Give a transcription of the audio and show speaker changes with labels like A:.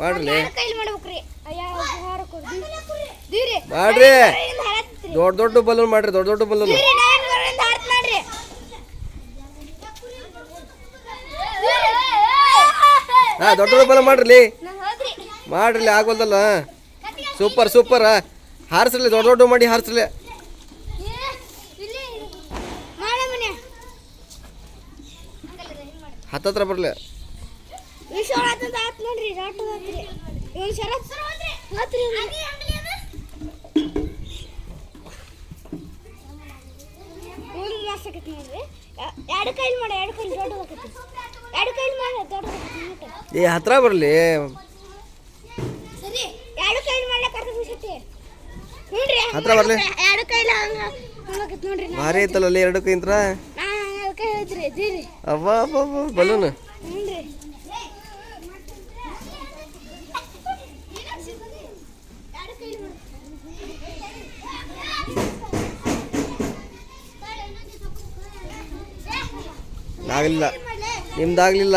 A: ಮಾಡ್ರಿ. ಮಾಡ್ರಿ. ದೊಡ್ಡ ದೊಡ್ಡ ಬಲೂನ್ ಮಾಡ್ರಿ ದೊಡ್ಡ ದೊಡ್ಡ ಬಲೂನ್. ಹಾ ದೊಡ್ಡ ದೊಡ್ಡ ಬಲೂನ್ ಮಾಡ್ರಿ. ಮಾಡ್ರಿ ಆಗೋದಲ್ಲ. Super super. ಹಾರಿಸ್ಲಿ ದೊಡ್ಡ ದೊಡ್ಡ ಮಾಡಿ ಹಾರಿಸ್ಲಿ ಹತ್ತತ್ರ ಬರ್ಲಿ.
B: ಆತ ನೋಡ್ರಿ ರಾಟ್ ಆತ್ರಿ ಇವ್ನು ಶರತ್ ಆತ್ರಿ ಇವ್ನು ಮಸ್ತ್ ಆಕೈತಿ ನೋಡ್ರಿ. ಎರಡು ಕೈಲಿ ಮಾಡಿ ಎರಡು ಕೈಲಿ ದೊಡ್ಡ ಆಕೈತಿ. ಎರಡು ಕೈಲಿ ಮಾಡಿ ದೊಡ್ಡ ಆಕೈತಿ
A: ಏ ಹತ್ರ ಬರ್ಲಿ.
B: ಸರಿ ಎರಡು ಕೈಲಿ ಮಾಡ್ಲಕ್ಕ ಅರ್ಧ ಬಿಸತಿ ನೋಡ್ರಿ
A: ಹತ್ರ ಬರ್ಲಿ.
B: ಎರಡು ಕೈಲಿ ಹಂಗ ಹಂಗಾಕೈತಿ ನೋಡ್ರಿ
A: ಭಾರಿ ಐತಲ್ಲ ಎರಡು ಕೈಂತ್ರ
B: ನಾ ಎರಡು ಕೈ
A: ಹೇಳ್ತೀರಿ ಬಲೂನ್. ಆಗಲಿಲ್ಲ ನಿಮ್ದಾಗ್ಲಿಲ್ಲ.